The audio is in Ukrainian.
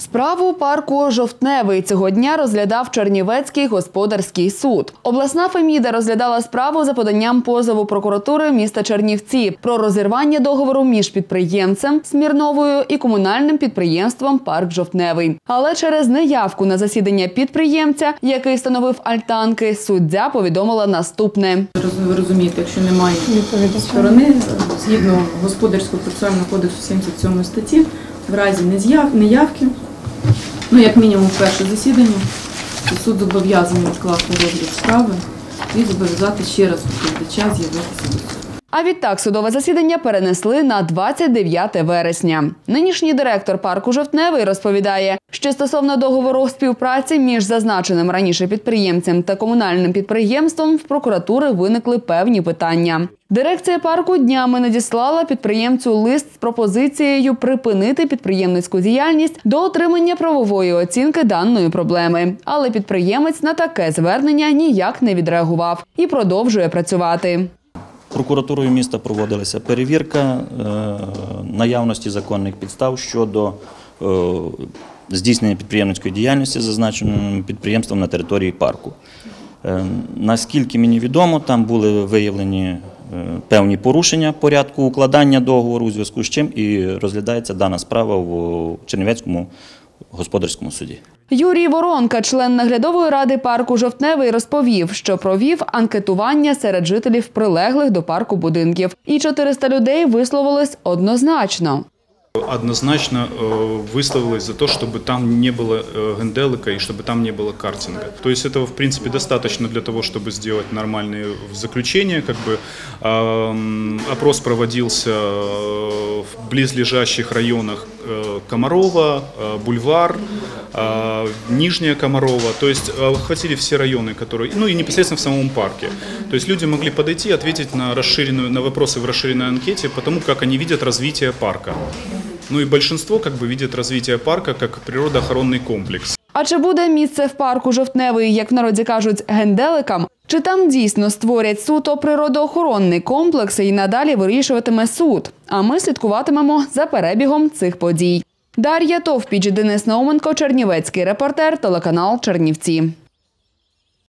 Справу парку Жовтневий цього дня розглядав Чернівецький господарський суд. Обласна Феміда розглядала справу за поданням позову прокуратури міста Чернівці про розірвання договору між підприємцем Смірновою і комунальним підприємством Парк Жовтневий. Але через неявку на засідання підприємця, який встановив альтанки, суддя повідомила наступне. Ви розумієте, якщо немає сторони, згідно господарського процесуального кодексу 77 статті, в разі неявки, ну як мінімум перше засідання, суд зобов'язаний відкласти розгляд справи і зобов'язати ще раз відповідача з'явитися до суду. А відтак судове засідання перенесли на 29 вересня. Нинішній директор парку Жовтневий розповідає, що стосовно договору співпраці між зазначеним раніше підприємцем та комунальним підприємством в прокуратури виникли певні питання. Дирекція парку днями надіслала підприємцю лист з пропозицією припинити підприємницьку діяльність до отримання правової оцінки даної проблеми. Але підприємець на таке звернення ніяк не відреагував і продовжує працювати. Прокуратурою міста проводилася перевірка е, наявності законних підстав щодо е, здійснення підприємницької діяльності зазначеним підприємством на території парку. Е, Наскільки мені відомо, там були виявлені певні порушення порядку укладання договору, у зв'язку з чим і розглядається дана справа в Чернівецькому господарському суді. Юрій Воронка, член наглядової ради парку Жовтневий, розповів, що провів анкетування серед жителів прилеглих до парку будинків, і 400 людей висловились однозначно. Однозначно э, выставилась за то, чтобы там не было э, генделика и чтобы там не было картинга. То есть этого, в принципе, достаточно для того, чтобы сделать нормальные заключения. Как бы, опрос проводился э, в близлежащих районах Комарова, Бульвар, Нижняя Комарова. То есть охватили все районы, которые... Ну и непосредственно в самом парке. То есть люди могли подойти и ответить на, расширенную, на вопросы в расширенной анкете по тому, как они видят развитие парка. Ну и большинство как бы видит развитие парка как природоохоронный комплекс. А чи буде місце в парку Жовтневий, як в народі кажуть, генделикам? Чи там дійсно створять суто природоохоронний комплекс і надалі вирішуватиме суд? А ми слідкуватимемо за перебігом цих подій. Дар'я Товпіч, Денис Науменко, Чернівецький репортер, телеканал Чернівці.